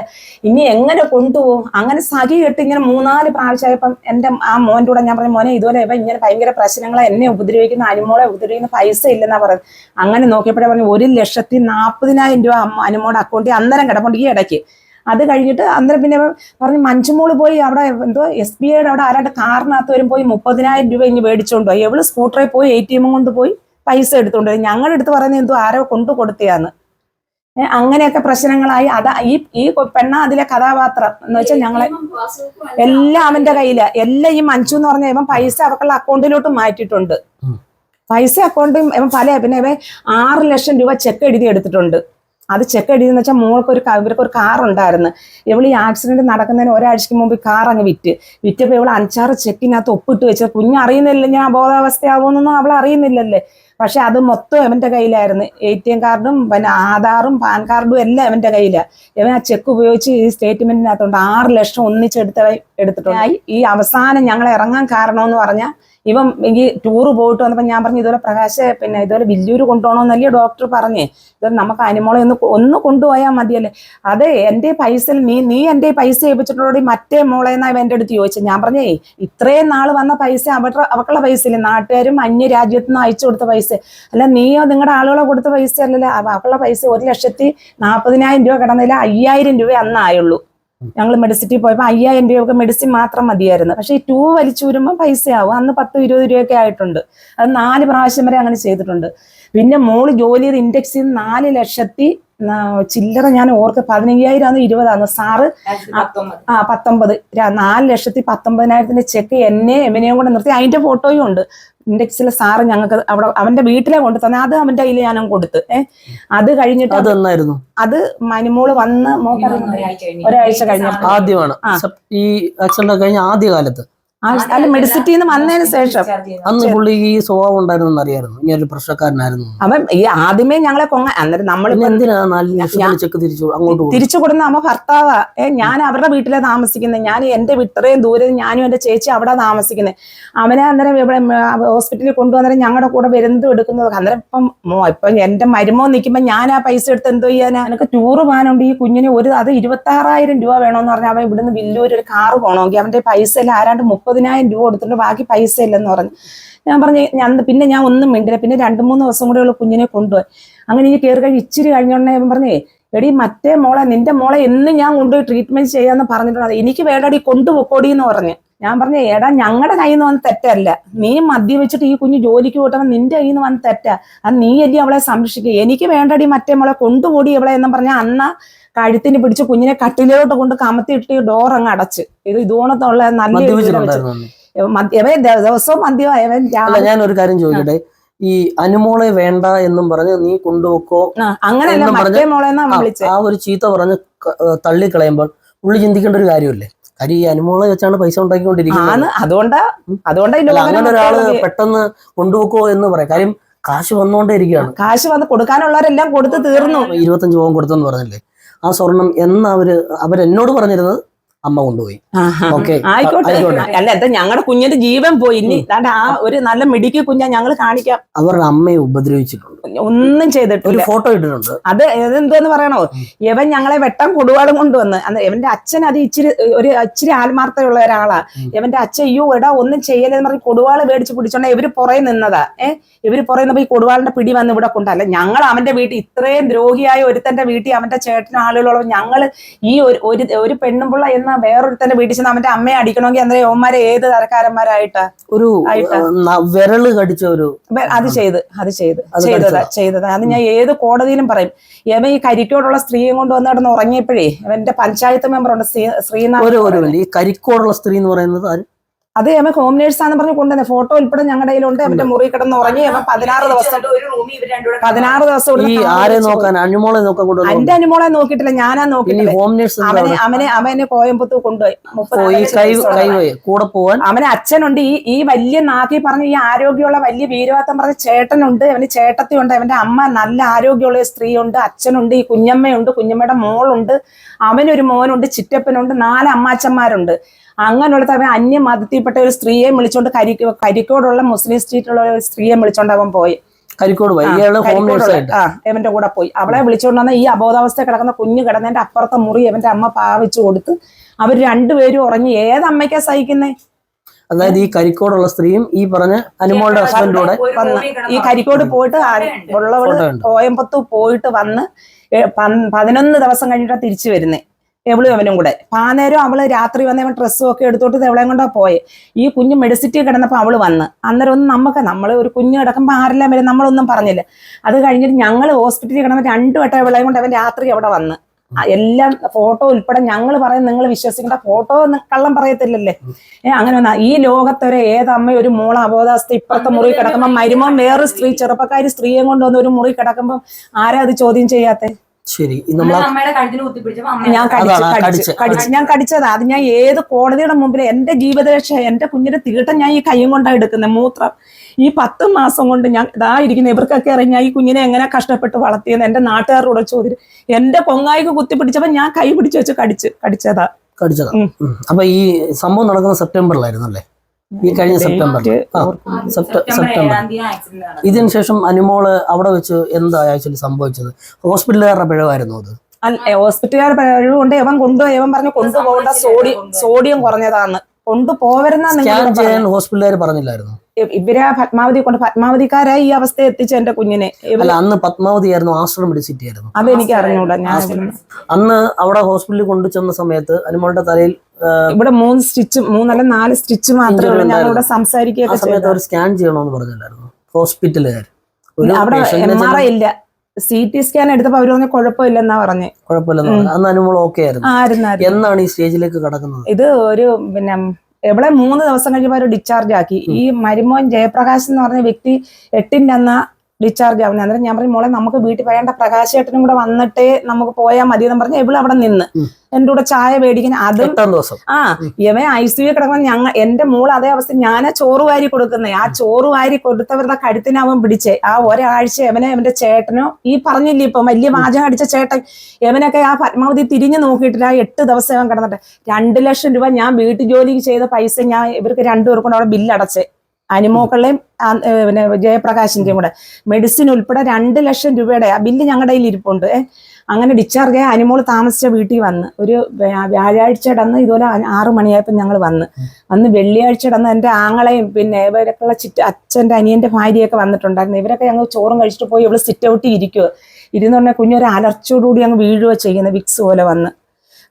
ഇനി എങ്ങനെ കൊണ്ടുപോകും? അങ്ങനെ സഖി കെട്ട് ഇങ്ങനെ മൂന്നാൽ പ്രാവശ്യമായപ്പം എന്റെ ആ മോന്റെ കൂടെ ഞാൻ പറഞ്ഞു മോനെ ഇതുപോലെ ഇവ ഇങ്ങനെ ഭയങ്കര പ്രശ്നങ്ങളെ എന്നെ ഉപദ്രവിക്കുന്ന അനുമോളെ ഉപദ്രവിക്കുന്ന പൈസ ഇല്ലെന്നാ പറഞ്ഞു അങ്ങനെ നോക്കിയപ്പോഴേ പറഞ്ഞു ഒരു ലക്ഷത്തി നാൽപ്പതിനായിരം രൂപ അനുമോടെ അക്കൗണ്ടിൽ അന്നേരം കിടപ്പുണ്ട് ഈ ഇടയ്ക്ക്. അത് കഴിഞ്ഞിട്ട് അന്നേരം പിന്നെ പറഞ്ഞ് മഞ്ചുമോൾ പോയി അവിടെ എന്തോ എസ് ബി ഐയുടെ അവിടെ ആരാണ്ട് കാറിനകത്ത് വരും പോയി മുപ്പതിനായിരം രൂപ ഇനി മേടിച്ചോണ്ട് പോയി. എവൾ സ്കൂട്ടറിൽ പോയി എ ടി എമ്മും കൊണ്ട് പോയി പൈസ എടുത്തുകൊണ്ട് പോയി. ഞങ്ങളുടെ അടുത്ത് പറയുന്നത് എന്തോ ആരോ കൊണ്ടു കൊടുത്തയാന്ന്. അങ്ങനെയൊക്കെ പ്രശ്നങ്ങളായി. അതാ ഈ ഈ പെണ്ണ അതിലെ കഥാപാത്രം എന്ന് വെച്ചാൽ ഞങ്ങളെ എല്ലാം അവന്റെ കയ്യില. എല്ലാം ഈ മഞ്ചു എന്ന് പറഞ്ഞ ഇവൻ പൈസ അവക്കുള്ള അക്കൗണ്ടിലോട്ട് മാറ്റിയിട്ടുണ്ട്. പൈസ അക്കൗണ്ടും ഇവൻ പല പിന്നെ ഇവൻ ആറ് ലക്ഷം രൂപ ചെക്ക് എഴുതി എടുത്തിട്ടുണ്ട്. അത് ചെക്ക് അടിയെന്ന് വെച്ചാൽ മോൾക്ക് ഒരു ഇവർക്ക് ഒരു കാർ ഉണ്ടായിരുന്നു. ഇവൾ ഈ ആക്സിഡന്റ് നടക്കുന്നതിന് ഒരാഴ്ചക്ക് മുമ്പ് ഈ കാർ അങ്ങ് വിറ്റ്. വിറ്റപ്പോൾ ഇവൾ അഞ്ചാറ് ചെക്കിനകത്ത് ഒപ്പിട്ട് വെച്ചത് കുഞ്ഞ് അറിയുന്നില്ല ഞാൻ അബോധാവസ്ഥയാവുമെന്നൊന്നും അവൾ അറിയുന്നില്ലല്ലേ. പക്ഷെ അത് മൊത്തം അവന്റെ കയ്യിലായിരുന്നു. എ ടി എം കാർഡും പിന്നെ ആധാറും പാൻ കാർഡും എല്ലാം അവന്റെ കയ്യിലാണ് ഇവൻ ആ ചെക്ക് ഉപയോഗിച്ച് ഈ സ്റ്റേറ്റ്മെന്റിനകത്തുണ്ട് ആറ് ലക്ഷം ഒന്നിച്ചെടുത്ത എടുത്തിട്ടുണ്ടായി ഈ അവസാനം ഞങ്ങൾ ഇറങ്ങാൻ കാരണമെന്ന് പറഞ്ഞാൽ ഇവൻ എനിക്ക് ടൂറ് പോയിട്ട് വന്നപ്പോൾ ഞാൻ പറഞ്ഞു ഇതുപോലെ പ്രകാശ് പിന്നെ ഇതുപോലെ വില്ലൂര് കൊണ്ടുപോകണമെന്നല്ലേ ഡോക്ടർ പറഞ്ഞേ. ഇതുപോലെ നമുക്ക് അനിമോളെ ഒന്ന് ഒന്ന് കൊണ്ടുപോയാൽ മതിയല്ലേ? അതെ എന്റെ പൈസ നീ നീ എന്റെ പൈസ ഏൽപ്പിച്ചിട്ടുള്ളോടി മറ്റേ മോളെ എന്നാ എന്റെ അടുത്ത് ചോദിച്ചത് ഞാൻ പറഞ്ഞേ ഇത്രയും നാൾ വന്ന പൈസ അവരുടെ അവക്കുള്ള പൈസ ഇല്ലേ? നാട്ടുകാരും അന്യ രാജ്യത്ത് നിന്ന് അയച്ചു കൊടുത്ത പൈസ. അല്ല നീയോ നിങ്ങളുടെ ആളുകളെ കൊടുത്ത പൈസ അല്ലല്ലോ. അവക്കുള്ള പൈസ ഒരു ലക്ഷത്തി നാൽപ്പതിനായിരം രൂപ കിടന്നില്ല അയ്യായിരം രൂപ അന്നായുള്ളൂ ഞങ്ങൾ മെഡിസിറ്റി പോയപ്പോൾ അയ്യായിരം രൂപയൊക്കെ മെഡിസിൻ മാത്രം മതിയായിരുന്നു. പക്ഷേ ഈ ടൂ വലിച്ചു വരുമ്പോൾ പൈസയാവും. അന്ന് പത്ത് ഇരുപത് രൂപയൊക്കെ ആയിട്ടുണ്ട്. അത് നാല് പ്രാവശ്യം വരെ അങ്ങനെ ചെയ്തിട്ടുണ്ട്. പിന്നെ മോൾ ജോലി ചെയ്ത് ഇൻഡെക്സിൽ നാല് ലക്ഷത്തി ചില്ലറ ഞാൻ ഓർക്ക് പതിനയ്യായിരം ആണ് ഇരുപതാണ് സാറ് ആ പത്തൊമ്പത്. നാല് ലക്ഷത്തി പത്തൊമ്പതിനായിരത്തിന്റെ ചെക്ക് എന്നെ എമിനെയും കൂടെ നിർത്തി. അതിന്റെ ഫോട്ടോയും ഉണ്ട്. ഇൻഡെക്സിലെ സാറ് ഞങ്ങൾക്ക് അവിടെ അവന്റെ വീട്ടിലെ കൊണ്ടു തന്നെ അത് അവന്റെ കയ്യിൽ ഞാനും കൊടുത്ത്. ഏഹ് അത് കഴിഞ്ഞിട്ട് അത് മനുമോൾ വന്ന് ഒരാഴ്ച കഴിഞ്ഞ. ആദ്യമാണ്. ഈ ആക്സിഡന്റ് കഴിഞ്ഞ ആദ്യ കാലത്ത് ആ, മെഡിസിറ്റിൽ മെഡിസിറ്റിന്ന് വന്നതിന് ശേഷം അന്ന് പുള്ളി ഈ സ്വഭാവം ഉണ്ടായിരുന്നു അറിയായിരുന്നു ഇങ്ങനെ ഒരു പ്രശ്നക്കാരനായിരുന്നു. അവൻ ഈ ആദ്യമേ ഞങ്ങളെ കൊങ്ങ അന്നേരം നമ്മൾ തിരിച്ചു അങ്ങോട്ട് തിരിച്ചു കൊടുന്ന അമ്മ ഭർത്താവാ. ഏ ഞാൻ അവരുടെ വീട്ടിലെ താമസിക്കുന്നത്. ഞാൻ എന്റെ വിട്ടറയും ദൂരെ ഞാനും എന്റെ ചേച്ചി അവിടെ താമസിക്കുന്നത്. അവനെ അന്നേരം ഇവിടെ ഹോസ്പിറ്റലിൽ കൊണ്ടുവന്നേരം ഞങ്ങളുടെ കൂടെ വരുന്നതും എടുക്കുന്നതും അന്നേരം ഇപ്പം ഇപ്പം എന്റെ മരുമോ നിൽക്കുമ്പോൾ ഞാൻ ആ പൈസ എടുത്ത് എന്തോ ചെയ്യാനാ? എനിക്ക് ടൂറ് പോകാനുണ്ട് ഈ കുഞ്ഞിന് ഒരു അത് ഇരുപത്തി ആറായിരം രൂപ വേണമെന്ന് പറഞ്ഞാൽ അവൻ ഇവിടുന്ന് വില്ലൂര് ഒരു കാറ് പോകണമെങ്കിൽ അവന്റെ പൈസ എല്ലാം ആരാണ്ട് മുപ്പതിനായിരം രൂപ കൊടുത്തിട്ട് ബാക്കി പൈസ ഇല്ലെന്ന് പറഞ്ഞു. ഞാൻ പറഞ്ഞു ഞാൻ പിന്നെ ഞാൻ ഒന്നും മിണ്ടില്ല പിന്നെ രണ്ട് മൂന്ന് ദിവസം കൂടെ ഉള്ള കുഞ്ഞിനെ കൊണ്ടുപോയി. അങ്ങനെ ഈ കയറി കഴിഞ്ഞ് ഇച്ചിരി കഴിഞ്ഞോണ്ടേ പറഞ്ഞേ എടി മറ്റേ മോളെ നിന്റെ മോളെ എന്ന് ഞാൻ കൊണ്ടുപോയി ട്രീറ്റ്മെന്റ് ചെയ്യാന്ന് പറഞ്ഞിട്ടുണ്ട്. എനിക്ക് വേണ്ടടി കൊണ്ടുപോക്കോടി എന്ന് പറഞ്ഞു. ഞാൻ പറഞ്ഞു എടാ ഞങ്ങളുടെ കയ്യിൽ നിന്ന് വന്ന് തെറ്റല്ല. നീ മദ്യവെച്ചിട്ട് ഈ കുഞ്ഞ് ജോലിക്ക് പോട്ടവൻ നിന്റെ കയ്യിൽ നിന്ന് വന്ന് തെറ്റാ. അത് നീ അല്ലേ അവളെ സംരക്ഷിക്കുക എനിക്ക് വേണ്ടടി മറ്റേ മോളെ കൊണ്ടുപോടി അവളെ എന്ന് പറഞ്ഞാൽ അന്ന കഴുത്തിന് പിടിച്ച് കുഞ്ഞിനെ കട്ടിലോട്ട് കൊണ്ട് കമത്തിയിട്ട് ഡോർ അങ്ങ് അടച്ച്. ഇത് ഇതുകൊണ്ടുള്ള നല്ല ദിവസവും മദ്യം ഞാൻ ഒരു കാര്യം ചോദിക്കട്ടെ? ഈ അനുമോളെ വേണ്ട എന്നും പറഞ്ഞ് നീ കൊണ്ടുപോക്കോ അങ്ങനെ ആ, ഒരു ചീത്ത പറഞ്ഞ് തള്ളിക്കളയുമ്പോൾ പുള്ളി ചിന്തിക്കേണ്ട ഒരു കാര്യമല്ലേ? കാര്യം ഈ അനുമോളെ വെച്ചാണ് പൈസ ഉണ്ടാക്കിക്കൊണ്ടിരിക്കുന്നത്. അതുകൊണ്ടാ അതുകൊണ്ടാ അങ്ങനെ ഒരാൾ പെട്ടെന്ന് കൊണ്ടുപോക്കോ എന്ന് പറയാം. കാര്യം കാശ് വന്നുകൊണ്ടേ ഇരിക്കുകയാണ് കാശ് വന്ന് കൊടുക്കാനുള്ളവരെല്ലാം കൊടുത്ത് തീർന്നു. ഇരുപത്തഞ്ച് പോകാൻ കൊടുത്തെന്ന് പറഞ്ഞില്ലേ? ആ സ്വർണം എന്ന് അവർ അവരെന്നോട് പറഞ്ഞിരുന്നത് അമ്മ കൊണ്ടുപോയി. ഓക്കെ. ആയിക്കോട്ടെ. അല്ല എന്താ ഞങ്ങളുടെ കുഞ്ഞിന്റെ ജീവൻ പോയി. ഇനി ആ ഒരു നല്ല മിടുക്കി കുഞ്ഞാ ഞങ്ങൾ കാണിക്കാം. അവരുടെ അമ്മയെ ഉപദ്രവിച്ചിട്ടുണ്ട്. ഒന്നും ചെയ്തിട്ടില്ല. ഒരു ഫോട്ടോ ഇട്ടിട്ടുണ്ട്. അത് എന്തെന്ന് പറയണോ? ഇവൻ ഞങ്ങളെ വെട്ടം കൊടുവാളും കൊണ്ടുവന്ന്. ഇവന്റെ അച്ഛൻ അത് ഇച്ചിരി ഒരു ഇച്ചിരി ആത്മാർത്ഥയുള്ള ഒരാളാ. ഇവന്റെ അച്ഛൻ അയ്യോ എടാ ഒന്നും ചെയ്യലെന്ന് പറഞ്ഞ് കൊടുവാൾ മേടിച്ച് പിടിച്ചോണ്ട് ഇവർ പുറകെ നിന്നതാ. ഏഹ് ഇവർ പുറകെ നിന്നപ്പോ ഈ കൊടുവാളിന്റെ പിടി വന്ന് ഇവിടെ കൊണ്ടല്ല ഞങ്ങൾ അവന്റെ വീട്ടിൽ ഇത്രയും ദ്രോഹിയായ ഒരുത്തന്റെ വീട്ടിൽ അവന്റെ ചേട്ടനും ആളുകളോളം ഞങ്ങൾ ഈ ഒരു ഒരു ഒരു പെണ്ണുമ്പിള്ള എന്ന വേറൊരുത്തന്റെ വീട്ടിൽ ചെന്ന് അവന്റെ അമ്മയെ അടിക്കണമെങ്കിൽ അന്നേരം യവന്മാരെ ഏത് തരക്കാരന്മാരായിട്ട്? ഒരു വിരൾ വിരൽ കടിച്ച ഒരു അത് ചെയ്ത് അത് ചെയ്ത് ചെയ്തതാ ചെയ്തതാ. അത് ഞാൻ ഏത് കോടതിയിലും പറയും. ഇവൻ ഈ കരിക്കോടുള്ള സ്ത്രീയും കൊണ്ട് വന്ന് കിടന്ന് ഉറങ്ങിയപ്പോഴേ ഇവന്റെ പഞ്ചായത്ത് ശ്രീ- ശ്രീനാഥ് ഈ കരിക്കോടുള്ള സ്ത്രീ എന്ന് പറയുന്നത്? അത് അമ്മ ഹോം നേഴ്സ് ആണെന്ന് പറഞ്ഞ് കൊണ്ടുവന്നെ. ഫോട്ടോ ഉൾപ്പെടെ ഞങ്ങളുടെ കയ്യിലുണ്ട്. അവന്റെ മുറി കിടന്ന് ഉറങ്ങി. അവൻ പതിനാറ് ദിവസം. പതിനാറ് ദിവസം ഈ ആരെ നോക്കാൻ? അനുമോളെ നോക്കാൻ കൊണ്ടുവന്നു? എന്റെ അനുമോളെ നോക്കിയിട്ടില്ല. ഞാനാ നോക്കിയിട്ടില്ല. ഹോം നേഴ്സ് അവനെ അവനെ അവനെ കോയമ്പത്തൂർ കൊണ്ടുപോയി. ഈ കൈ കൈ പോയി. കൂടെ പോവാൻ? അവന് അച്ഛനുണ്ട്. ഈ ഈ വലിയ നാക്കി പറഞ്ഞ ഈ ആരോഗ്യമുള്ള വലിയ വീരവാത്തം പറഞ്ഞ ചേട്ടനുണ്ട്. അവന് ചേട്ടത്തിയുണ്ട്. അവന്റെ അമ്മ നല്ല ആരോഗ്യമുള്ള സ്ത്രീയുണ്ട്. അച്ഛനുണ്ട്. ഈ കുഞ്ഞമ്മയുണ്ട്. കുഞ്ഞമ്മയുടെ മോളുണ്ട്. അവനൊരു മോനുണ്ട്. ചിറ്റപ്പനുണ്ട്. നാല് അമ്മാച്ചന്മാരുണ്ട്. അങ്ങനെയുള്ളത് അവൻ അന്യ മതത്തിൽപ്പെട്ട ഒരു സ്ത്രീയെ വിളിച്ചോണ്ട് കരി കരിക്കോടുള്ള മുസ്ലിം സ്ട്രീറ്റിലുള്ള ഒരു സ്ത്രീയെ വിളിച്ചോണ്ട് അവൻ പോയി. കരിക്കോട് പോയി. ആ, അവന്റെ കൂടെ പോയി. അവളെ വിളിച്ചോണ്ട് വന്ന ഈ അബോധാവസ്ഥ കിടക്കുന്ന കുഞ്ഞു കിടന്നതിന്റെ അപ്പുറത്തെ മുറി അവന്റെ അമ്മ പാവിച്ചു കൊടുത്ത് അവർ രണ്ടുപേരും ഉറങ്ങി. ഏതമ്മയ്ക്കാ സഹിക്കുന്നേ? അതായത് ഈ കരിക്കോടുള്ള സ്ത്രീയും ഈ പറഞ്ഞ അനുമോളുടെ ഹസ്ബൻഡോടെ കൂടെ ഈ കരിക്കോട് പോയിട്ട് ഉള്ളവൾ കോയമ്പത്തൂർ പോയിട്ട് വന്ന് പതിനൊന്ന് ദിവസം കഴിഞ്ഞിട്ടാണ് തിരിച്ചു വരുന്നേ. എവളും അവനും കൂടെ. ആ നേരം അവൾ രാത്രി വന്ന് അവൻ ഡ്രസ്സും ഒക്കെ എടുത്തോട്ട് എവളെയും കൊണ്ടാ പോയെ. ഈ കുഞ്ഞ് മെഡിസിറ്റി കിടന്നപ്പോ അവൾ വന്ന്. അന്നേരം ഒന്നും നമുക്ക് നമ്മൾ ഒരു കുഞ്ഞ് കിടക്കുമ്പോ ആരെല്ലാം വരും നമ്മളൊന്നും പറഞ്ഞില്ല. അത് കഴിഞ്ഞിട്ട് ഞങ്ങൾ ഹോസ്പിറ്റലിൽ കിടന്ന രണ്ടു വട്ടം എവളെയും കൊണ്ട് അവൻ രാത്രി അവിടെ വന്ന്. എല്ലാം ഫോട്ടോ ഉൾപ്പെടെ ഞങ്ങൾ പറയും നിങ്ങൾ വിശ്വസിക്കേണ്ട. ഫോട്ടോ കള്ളം പറയത്തില്ലല്ലേ? ഏഹ് അങ്ങനെ ഒന്നാ ഈ ലോകത്തൊരു ഏതമ്മ ഒരു മോള അബോധാവസ്ഥ ഇപ്പുറത്തെ മുറി കിടക്കുമ്പോ മരുമോൻ വേറെ സ്ത്രീ ചെറുപ്പക്കാരി സ്ത്രീയെ കൊണ്ടുവന്ന് ഒരു മുറി കിടക്കുമ്പോ ആരാ അത് ചോദ്യം ചെയ്യാത്തെ? ശരി ഞാൻ കടിച്ചു കടിച്ചു ഞാൻ കടിച്ചതാ. അത് ഞാൻ ഏത് കോടതിയുടെ മുമ്പിൽ എന്റെ ജീവിതരക്ഷ എന്റെ കുഞ്ഞിന്റെ തീട്ടം ഞാൻ ഈ കൈയും കൊണ്ടാണ് എടുക്കുന്നത് മൂത്രം. ഈ പത്ത് മാസം കൊണ്ട് ഞാൻ ഇതാ ഇരിക്കുന്ന ഇവർക്കൊക്കെ അറിയാം ഞാൻ ഈ കുഞ്ഞിനെ എങ്ങനെ കഷ്ടപ്പെട്ട് വളർത്തിയെന്ന്. എന്റെ നാട്ടുകാരോട് ചോദിച്ചു എന്റെ പൊങ്ങായിക്ക് കുത്തിപ്പിടിച്ചപ്പോ ഞാൻ കൈ പിടിച്ചു വെച്ച് കടിച്ച് കടിച്ചതാ. കടിച്ചതാ. അപ്പൊ ഈ സംഭവം നടക്കുന്ന സെപ്റ്റംബറിലായിരുന്നു അല്ലേ ഈ കഴിഞ്ഞ സെപ്റ്റംബർ സെപ്റ്റംബർ ഇതിനുശേഷം ഇതിന് ശേഷം അനുമോൾ അവിടെ വെച്ച് എന്താ ആക്ച്വലി സംഭവിച്ചത്? ഹോസ്പിറ്റലുകാരുടെ പിഴവായിരുന്നു അത്? ഹോസ്പിറ്റലുകാരുടെ ഹോസ്പിറ്റലുകാർ കൊണ്ട് എവൻ കൊണ്ടുപോയി എവൻ പറഞ്ഞു കൊണ്ടുപോകേണ്ട സോഡിയം സോഡിയം കുറഞ്ഞതാന്ന് ചെയ്യാൻ ഹോസ്പിറ്റലുകാർ പറഞ്ഞില്ലായിരുന്നു? ഇവരെ പത്മാവതി കൊണ്ട് പത്മാവതിക്കാരായി ഈ അവസ്ഥ എത്തിച്ച എന്റെ കുഞ്ഞിനെ. അല്ല അന്ന് പത്മാവതി ആയിരുന്നു ആശ്രമം മെഡിസിറ്റി ആയിരുന്നു അതെനിക്ക് അറിഞ്ഞൂടാ ഞാൻ അന്ന് അവിടെ ഹോസ്പിറ്റലിൽ കൊണ്ടു ചെന്ന സമയത്ത് അനുമോളുടെ തലയിൽ ഇവിടെ മൂന്ന് സ്റ്റിച്ച് മൂന്നല്ല നാല് സ്റ്റിച്ച് മാത്രമേ ഉള്ളൂ. ഞാൻ ഇവിടെ സംസാരിക്കുക സംസാരിക്കുകയൊക്കെ സമയത്ത് അവർ സ്കാൻ ചെയ്യണമെന്ന് പറഞ്ഞില്ലായിരുന്നു ഹോസ്പിറ്റലുകാർ അവിടെ എം ആർ ഐ ഇല്ല. സി ടി സ്കാൻ എടുത്തപ്പോ അവർ പറഞ്ഞ കുഴപ്പമില്ലെന്നാ പറഞ്ഞേ. കുഴപ്പമില്ലെന്ന് പറഞ്ഞു. അന്ന് അനുമോൾ ഓക്കെ ആയിരുന്നു. എന്നാണ് ഈ സ്റ്റേജിലേക്ക് കടക്കുന്നത്? ഇത് ഒരു പിന്നെ എവിടെ മൂന്ന് ദിവസം കഴിയുമ്പോൾ ഒരു ഡിസ്ചാർജ് ആക്കി. ഈ മരുമോൻ ജയപ്രകാശ് എന്ന് പറഞ്ഞ വ്യക്തി എട്ടിന്റെ അന്ന് ഡിസ്ചാർജ് ആവുന്നത് അന്നേരം ഞാൻ പറഞ്ഞു മോളെ നമുക്ക് വീട്ടിൽ വേണ്ട പ്രകാശേട്ടനും കൂടെ വന്നിട്ടേ നമുക്ക് പോയാൽ മതി എന്ന് പറഞ്ഞ് ഇവൾ അവിടെ നിന്ന്. എന്റെ കൂടെ ചായ മേടിക്കാൻ അതും ആ ഇവൻ ഐ സി യു കിടക്കുന്ന ഞങ്ങൾ എന്റെ മോൾ അതേ അവസ്ഥ ഞാൻ ചോറ് വാരി കൊടുക്കുന്നേ. ആ ചോറ് വാരി കൊടുത്തവരുടെ കഴുത്തിനാവും പിടിച്ചേ. ആ ഒരാഴ്ച എവനെ അവന്റെ ചേട്ടനോ ഈ പറഞ്ഞില്ലേ ഇപ്പൊ വലിയ വാചകം അടിച്ച ചേട്ടൻ എവനൊക്കെ ആ പത്മാവതി തിരിഞ്ഞു നോക്കിയിട്ടില്ല. ആ എട്ട് ദിവസം അവൻ കിടന്നിട്ട്. രണ്ട് ലക്ഷം രൂപ ഞാൻ വീട്ടു ജോലിക്ക് ചെയ്ത പൈസ ഞാൻ ഇവർക്ക് രണ്ടുപേർക്കും അവിടെ ബില്ലടച്ച്. അനുമോക്കളെയും പിന്നെ ജയപ്രകാശിന്റെയും കൂടെ. മെഡിസിൻ ഉൾപ്പെടെ രണ്ട് ലക്ഷം രൂപയുടെ ആ ബില്ല് ഞങ്ങളുടെ കയ്യിൽ ഇരിപ്പുണ്ട് അങ്ങനെ ഡിസ്ചാർജ് ആയി അനുമോൾ താമസിച്ച വീട്ടിൽ വന്ന്. ഒരു വ്യാഴാഴ്ച ഇടന്ന് ഇതുപോലെ ആറു മണിയായപ്പോൾ ഞങ്ങൾ വന്ന്. അന്ന് വെള്ളിയാഴ്ച ഇടന്ന് എന്റെ ആങ്ങളെയും പിന്നെ ഇവരൊക്കെയുള്ള ചിറ്റ് അച്ഛന്റെ അനിയന്റെ ഭാര്യയൊക്കെ വന്നിട്ടുണ്ടായിരുന്നു. ഇവരൊക്കെ ഞങ്ങൾ ചോറും കഴിച്ചിട്ട് പോയി ഇവൾ സിറ്റ് ഔട്ടിൽ ഇരിക്കുക ഇരുന്നുണ്ടെങ്കിൽ കുഞ്ഞൊരു അലർച്ചയോടുകൂടി അങ്ങ് വീഴുക ചെയ്യുന്നത് വിക്സ് പോലെ വന്ന്.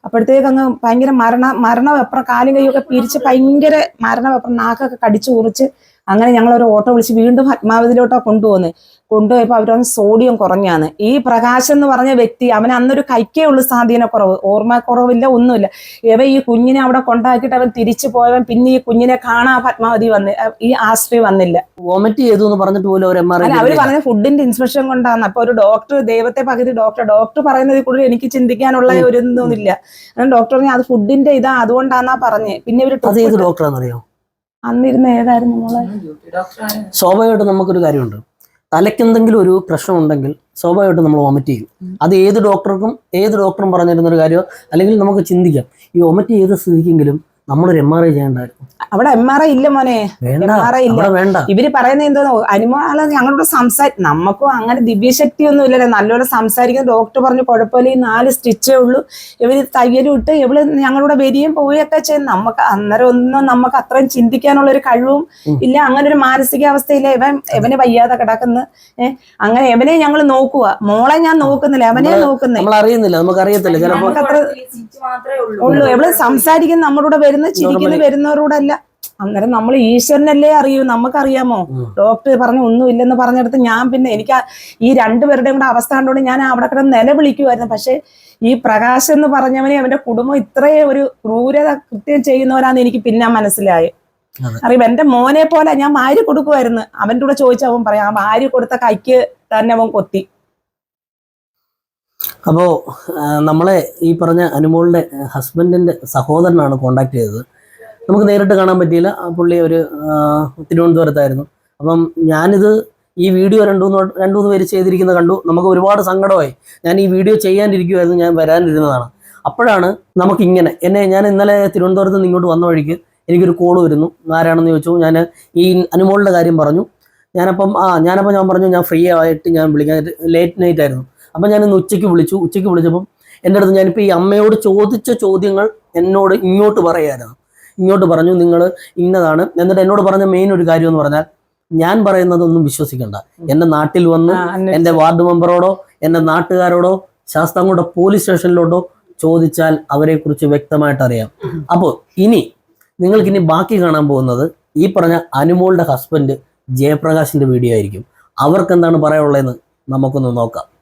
അപ്പോഴത്തേക്ക് അങ്ങ് ഭയങ്കര മരണ മരണവെപ്രം കാലും കൈയൊക്കെ പിരിച്ച് ഭയങ്കര മരണവെപ്രം നാക്കൊക്കെ കടിച്ചു കുറിച്ച് അങ്ങനെ ഞങ്ങൾ ഒരു ഓട്ടോ വിളിച്ച് വീണ്ടും പത്മാവതിയിലോട്ടാണ് കൊണ്ടുപോകുന്നത് കൊണ്ടുപോയപ്പോൾ അവരൊന്ന് സോഡിയം കുറഞ്ഞാണ് ഈ പ്രകാശം എന്ന് പറഞ്ഞ വ്യക്തി അവൻ അന്നൊരു കൈക്കേ ഉള്ളു സ്വാധീനക്കുറവ്. ഓർമ്മക്കുറവില്ല ഒന്നുമില്ല. ഇവ ഈ കുഞ്ഞിനെ അവിടെ കൊണ്ടാക്കിയിട്ട് അവൻ തിരിച്ചു പോയവൻ പിന്നെ ഈ കുഞ്ഞിനെ കാണാൻ പത്മാവതി വന്ന് ഈ ആശ്രയി വന്നില്ല. വോമിറ്റ് ചെയ്തു എന്ന് പറഞ്ഞിട്ട് പോലും അവർ പറഞ്ഞ ഫുഡിന്റെ ഇൻസ്പെക്ഷൻ കൊണ്ടാണ് അപ്പൊ ഒരു ഡോക്ടർ ദൈവത്തെ പകുതി ഡോക്ടർ ഡോക്ടർ പറയുന്നതിൽ കൂടുതൽ എനിക്ക് ചിന്തിക്കാനുള്ള ഒരു ഇതൊന്നുമില്ല. ഡോക്ടർ അത് ഫുഡിന്റെ ഇതാ അതുകൊണ്ടാന്നാ പറഞ്ഞേ. പിന്നെ ഇവർ ഡോക്ടർ ഡോക്ടറാണെന്നറിയോ അന്നിരുന്ന ഏതായിരുന്നു മോളെ? സ്വാഭാവികമായിട്ട് നമുക്കൊരു കാര്യമുണ്ട്. തലയ്ക്ക് എന്തെങ്കിലും ഒരു പ്രശ്നം ഉണ്ടെങ്കിൽ സ്വാഭാവികമായിട്ടും നമ്മൾ വൊമിറ്റ് ചെയ്യും. അത് ഏത് ഡോക്ടർക്കും ഏത് ഡോക്ടറും പറഞ്ഞിരുന്ന ഒരു കാര്യമോ? അല്ലെങ്കിൽ നമുക്ക് ചിന്തിക്കാം. ഈ വൊമിറ്റ് ചെയ്ത സ്ഥിതിക്കെങ്കിലും നമ്മളൊരു എം ആർ ഐ ചെയ്യേണ്ടായിരുന്നു അവിടെ എം ആർ ഐ ഇല്ല മോനെ. എം ആർ ഐ ഇല്ല. വേണ്ട. ഇവർ പറയുന്നത് എന്തോ അനുമാൾ ഞങ്ങളോട് സംസാരി നമുക്കും അങ്ങനെ ദിവ്യശക്തി ഒന്നും ഇല്ലല്ലോ നല്ലപോലെ സംസാരിക്കുന്ന. ഡോക്ടർ പറഞ്ഞു കുഴപ്പമില്ല. ഈ നാല് സ്റ്റിച്ചേ ഉള്ളൂ. ഇവർ തയ്യലും ഇട്ട് ഇവൾ ഞങ്ങളുടെ വരികയും പോവുകയൊക്കെ ചെയ്യും. നമുക്ക് അന്നേരം ഒന്നും നമുക്ക് അത്രയും ചിന്തിക്കാനുള്ള ഒരു കഴിവും ഇല്ല. അങ്ങനെ ഒരു മാനസികാവസ്ഥയില്ല ഇവൻ ഇവന് വയ്യാതെ കിടക്കുന്നു. ഏഹ് അങ്ങനെ എവനെ ഞങ്ങൾ നോക്കുക. മോളെ ഞാൻ നോക്കുന്നില്ല. അവനെ നോക്കുന്നില്ല നമ്മൾ അറിയുന്നില്ല. നമുക്ക് അറിയത്തില്ല ചിലപ്പോൾ ഉള്ളൂ. ഉള്ളൂ. എവൾ സംസാരിക്കുന്ന. നമ്മളോട് വരുന്ന ചിരിക്കുന്ന വരുന്നവരോടെ അല്ല. അന്നേരം നമ്മൾ ഈശ്വരനല്ലേ അറിയൂ നമുക്കറിയാമോ. ഡോക്ടർ പറഞ്ഞു ഒന്നും ഇല്ലെന്ന് പറഞ്ഞെടുത്ത് ഞാൻ പിന്നെ എനിക്ക് ഈ രണ്ടുപേരുടെയും കൂടെ അവസ്ഥ കണ്ടുകൊണ്ട് ഞാൻ അവിടെ കിടന്ന് നിലവിളിക്കുമായിരുന്നു പക്ഷെ ഈ പ്രകാശ് എന്ന് പറഞ്ഞവനെ അവന്റെ കുടുംബം ഇത്രയും ഒരു ക്രൂരത കൃത്യം ചെയ്യുന്നവരാന്ന് എനിക്ക് പിന്നെ മനസ്സിലായി. അറിയാം എന്റെ മോനെ പോലെ ഞാൻ വാരി കൊടുക്കുമായിരുന്നു അവന്റെ കൂടെ ചോദിച്ചവൻ പറയാം ആ വാരി കൊടുത്ത കൈക്ക് തന്നെ അവൻ കൊത്തി. അപ്പോൾ നമ്മളെ ഈ പറഞ്ഞ അനുമോളുടെ ഹസ്ബൻഡിന്റെ സഹോദരനാണ് കോണ്ടാക്ട് ചെയ്തത്. നമുക്ക് നേരിട്ട് കാണാൻ പറ്റിയില്ല. പുള്ളി ഒരു തിരുവനന്തപുരത്തായിരുന്നു. അപ്പം ഞാനിത് ഈ വീഡിയോ രണ്ടു രണ്ടു മൂന്ന് പേര് ചെയ്തിരിക്കുന്നത് കണ്ടു. നമുക്ക് ഒരുപാട് സങ്കടമായി. ഞാൻ ഈ വീഡിയോ ചെയ്യാനിരിക്കുമായിരുന്നു ഞാൻ വരാനിരുന്നതാണ്. അപ്പോഴാണ് നമുക്കിങ്ങനെ എന്നെ ഞാൻ ഇന്നലെ തിരുവനന്തപുരത്ത് നിന്ന് ഇങ്ങോട്ട് വന്ന വഴിക്ക് എനിക്കൊരു കോൾ വരുന്നു. ആരാണെന്ന് ചോദിച്ചു. ഞാൻ ഈ അനുമോളുടെ കാര്യം പറഞ്ഞു. ഞാനപ്പം ആ ഞാനപ്പം ഞാൻ പറഞ്ഞു ഞാൻ ഫ്രീ ആയിട്ട് ഞാൻ വിളിക്കാൻ ലേറ്റ് നൈറ്റ് ആയിരുന്നു. അപ്പം ഞാൻ ഇന്ന് ഉച്ചയ്ക്ക് വിളിച്ചു. ഉച്ചയ്ക്ക് വിളിച്ചപ്പം എന്റെ അടുത്ത് ഞാനിപ്പോൾ ഈ അമ്മയോട് ചോദിച്ച ചോദ്യങ്ങൾ എന്നോട് ഇങ്ങോട്ട് പറയായിരുന്നു ഇങ്ങോട്ട് പറഞ്ഞു നിങ്ങൾ ഇന്നതാണ്. എന്നിട്ട് എന്നോട് പറഞ്ഞ മെയിൻ ഒരു കാര്യം എന്ന് പറഞ്ഞാൽ ഞാൻ പറയുന്നതൊന്നും വിശ്വസിക്കണ്ട. എന്റെ നാട്ടിൽ വന്ന് എന്റെ എന്റെ വാർഡ് മെമ്പറോടോ എന്റെ നാട്ടുകാരോടോ ശാസ്താംകോട്ട പോലീസ് സ്റ്റേഷനിലോട്ടോ ചോദിച്ചാൽ അവരെക്കുറിച്ച് വ്യക്തമായിട്ട് അറിയാം. അപ്പോൾ ഇനി നിങ്ങൾക്ക് ഇനി ബാക്കി കാണാൻ പോകുന്നത് ഈ പറഞ്ഞ അനുമോളുടെ ഹസ്ബൻഡ് ജയപ്രകാശിന്റെ വീഡിയോ ആയിരിക്കും. അവർക്ക് എന്താണ് പറയാനുള്ളതെന്ന് നമുക്കൊന്ന് നോക്കാം.